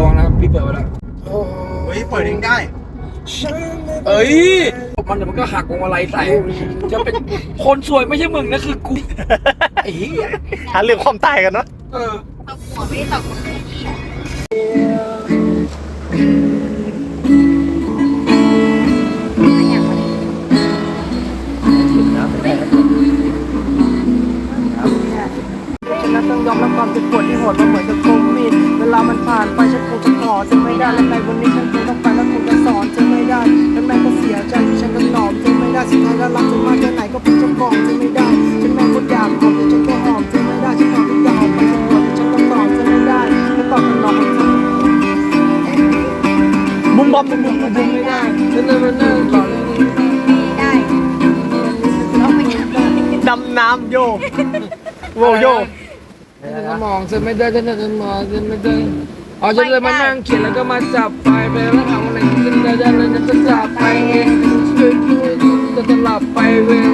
ลองนะครับพี่เปิดไปแล้วเฮ้ยเปิดเองได้ เอ้ย มันเดี๋ยวมันก็หักวงมาลัยใส่ จะเป็นคนสวยไม่ใช่มึงนะคือกูไอ้เหี้ยหาเรื่องความตายกันเนาะ เออตบหัวไม่ได้ตบมือพี่ โยโวโยฉันมองฉันไม่ได้ฉันจะมองฉันไม่ได้อ๋อฉันเลยมานั่งเขียนแล้วก็มาจับไฟไปแล้วทำอะไรฉันได้ได้แล้วจะจับไปเองช่วยช่วยจะจะหลับไปเวล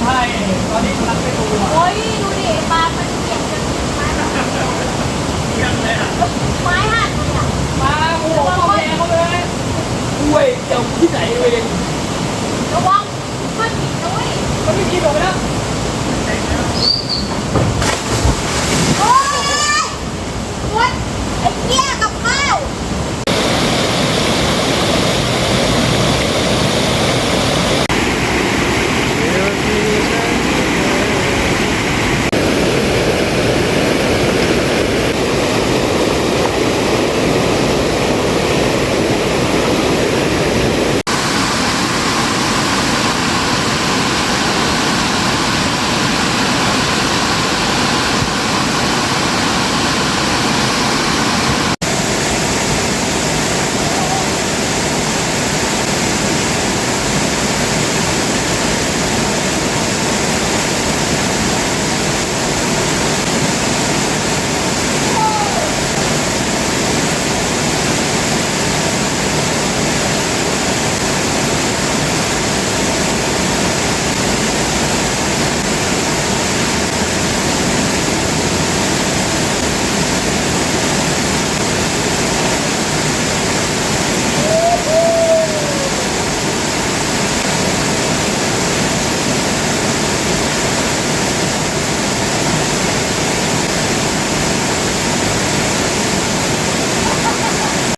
ใช่ตอนนี้กำลังไปดูโอ้ยดูดิปลามันเปียกจนไม้หักเยี่ยมเลยอะไม้หักเลยอะปลาหัวโหเข้าแรงเขาเลยด้วยเจ้าที่ไหนเลยระวังมันผิดนะเว้ย มันไม่กินหรอกนะ โอ้ยโอ๊ยไอ้เหี้ยกับข้าว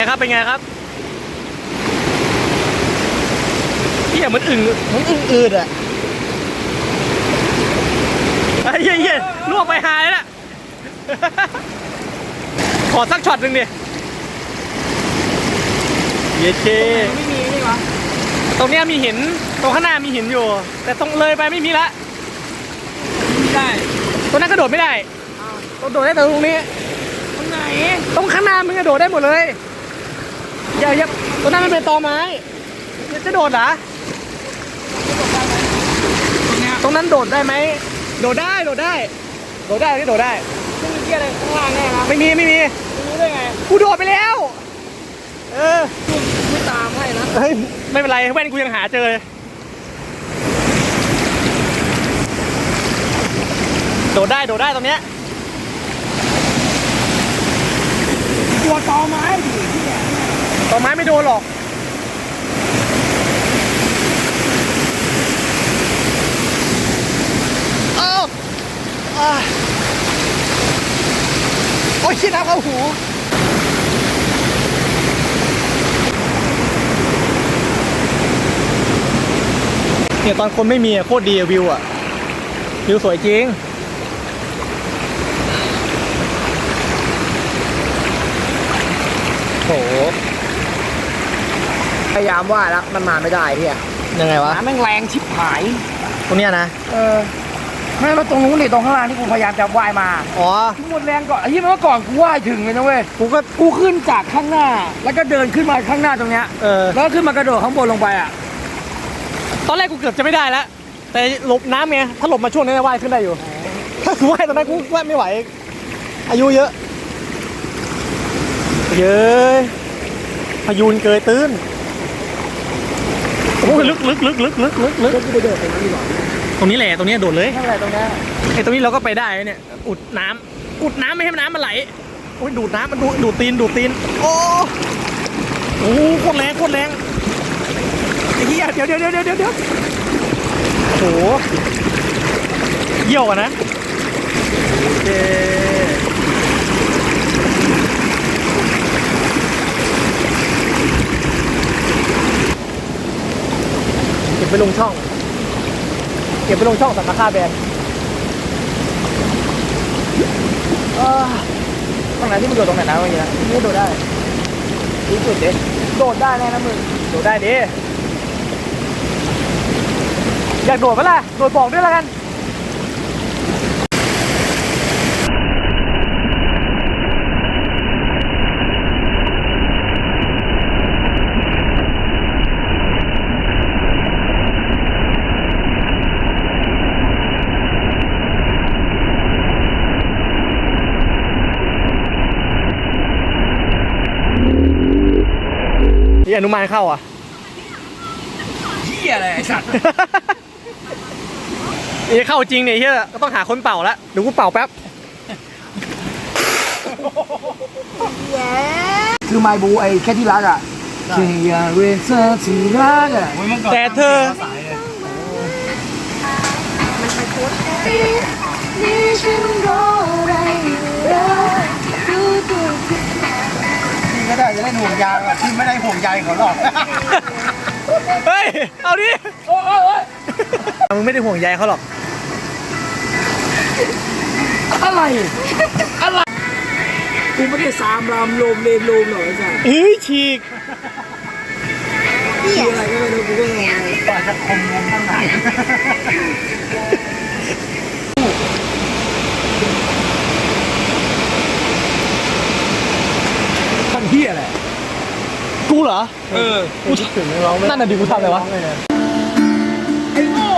ไงครับเป็นไงครับ เฮียเหมือนอึ่งเหมือนอึ่งอืดอะไอ้เหี้ยเหี้ยล่วงไปหายแล้วน่ะขอสักช็อตหนึ่งดิเยเคไม่มีนี่วะตรงเนี้ยมีหินตรงข้างหน้ามีหินอยู่ แต่ตรงเลยไปไม่มีละไม่ได้ตรงนั้นกระโดดไม่ได้ต้องโดดได้แต่ตรงนี้ ตรงไหนตรงข้างหน้ามันกระโดดได้หมดเลยอย่าอย่าตรงนั้นมันเป็นตอไม้จะโดดเหรอ ตรงเนี้ยตรงนั้นโดดได้ไหม โดดได้โดดได้ โดดได้นี่โดดได้ ไม่มีเกียร์อะไรข้างล่างแน่นะไม่มีไม่มีไม่รู้ได้ไง กูโดดไปแล้ว เออไม่ตามให้นะเฮ้ยไม่เป็นไรแว่นกูยังหาเจอโดดได้โดดได้ตรงเนี้ยกลัวตอไม้ดิที่เนี่ยตอไม้ไม่โดนหรอก อ้าวอ่า โอ้ยชิดน้ำเข้าหูโเนี่ยตอนคนไม่มีอะโคตรดีอะวิวอะวิวสวยจริง โห พยายามว่าแล้วมันมาไม่ได้พี่อะยังไงวะ น้ำแม่งแรงชิบหายตรงเนี้ยนะ เออ ไม่ว่าตรงนู้นนี่ตรงข้างล่างที่กูพยายามจะว่ายมาอ๋อ กูหมดแรงก่อนไอ้ที่เมื่อก่อนกูว่ายถึงเลยนะเว้ย กูก็ กูขึ้นจากข้างหน้า แล้วก็เดินขึ้นมาข้างหน้าตรงเนี้ย เออ แล้วก็ขึ้นมากระโดดข้างบนลงไปอะ ตอนแรกกูเกือบจะไม่ได้แล้ว แต่หลบน้ำไง ถ้าหลบมาช่วงนี้ว่ายขึ้นได้อยู่ ถ้ากูว่ายตอนนั้นกูว่ายไม่ไหว อายุเยอะ เย้ยพายุนเกยตื้น โอ้ยลึกลึกลึกลึกลึกลึกลึกกูไปเดินตรงนั้นดีกว่า รงนี้แหละตรงนี้โดดเลยนั่นแหละตรงเนี้ยไอ้ตรงนี้เราก็ไปได้เนี่ย อุดน้ำอุดน้ำไม่ให้น้ำมันไหลโอ้ยดูดน้ำมันดูดดูดตีนดูดตีนโอ้โอ้โหโคตรแรงโคตรแรงไอ้เหี้ยเดี๋ยวเดี๋ยวเดี๋ยวเดี๋ยวเดี๋ยวโอ้โหเยี่ยวกันนะโอเคเก็บไปลงช่องเก็บไปลงช่องสัมมาค่าแบรนด์เออตรงไหนที่มึงโดดตรงไหนนะเมื่อกี้นะนี่โดดได้ที่สุดเด็โดดได้แน่นะมึงโดดได้ดิอยากโดดไหมล่ะโดดบอกด้วยละกัน อนุมานเข้าอะเหี้ยอะไรไอ้สัตว์ นี่เข้าจริงเนี่ยเฮียก็ต้องหาคนเป่าแล้วเดี๋ยวกูเป่าแป๊บ คือไมบูไอ้แค่ที่รักอะแค่อยากเรียนเธอที่รักอะแต่เธอนี่ เล่นห่วงยางอะพี่ไม่ได้ห่วงใยเขาหรอก เฮ้ย เอาดิโอ้โอ้มึงไม่ได้ห่วงใยเขาหรอก อะไร อะไร กูไม่ได้สามรามโลมเลนโลมหรอกไอ้สัตว์เฮ้ยฉีกคืออะไรก็ไม่รู้กูก็งงกว่าจะคมงมข้างในทำเหี้ยอะไร กูเหรอ เออ กูถึงร้องนั่นน่ะดิกูทำอะไรวะ ไอ้โง่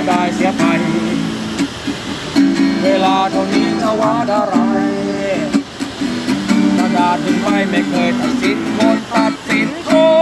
ยดายเสียไป เวลาเท่านี้ทวาดอะไรกระดาษถึงไม่ไม่เคยตัดสินคนตัดสินคน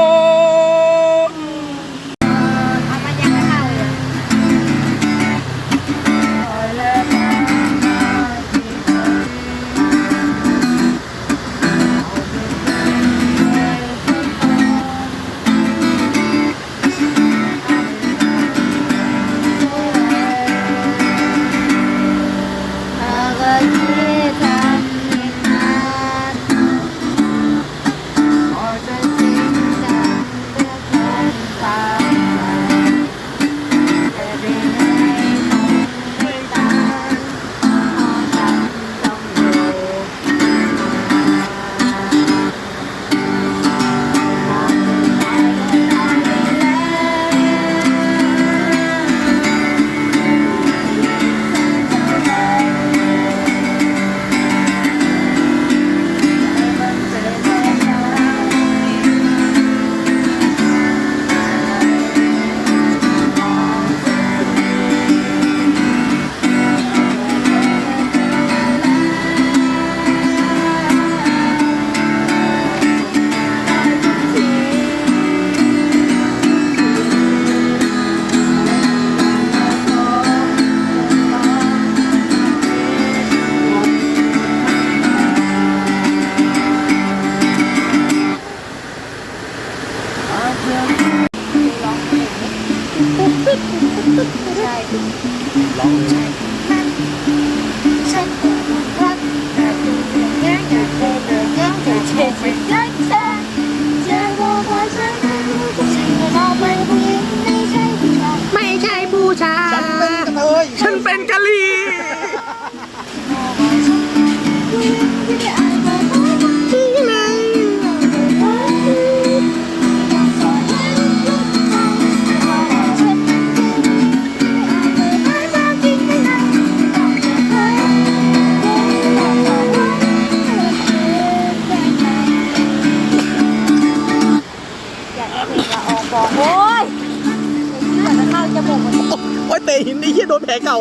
โดนแผลเก่า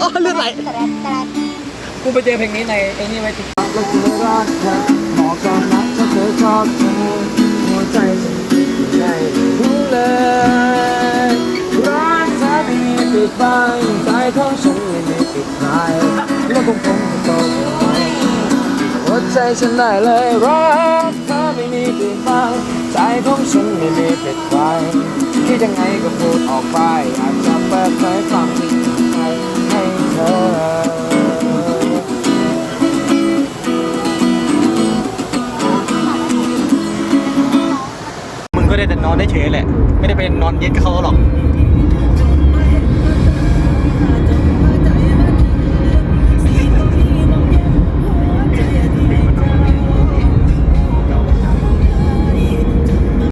อ๋อเลือดไหลกูไปเจอเพลงนี้ในไอ้นี่ไว้ติดเราเคยรักเธอบอกก่อนนะฉันเคยชอบเธอหัวใจฉันไม่รู้เลยรักเธอไม่มีปิดบังใจของฉันไม่มีปิดหายแล้วคงคงจะโตไปหัวใจฉันได้เลยรักเธอไม่มีปิดบังใจของฉันไม่มีปิดไว้คิดยังไงก็ พูดออกไปอาจจะเปิดเผยความจริงให้ให้เธอ มึงก็ได้แต่นอนได้เฉยแหละ ไม่ได้เป็นอนเย็นกับเขาหรอก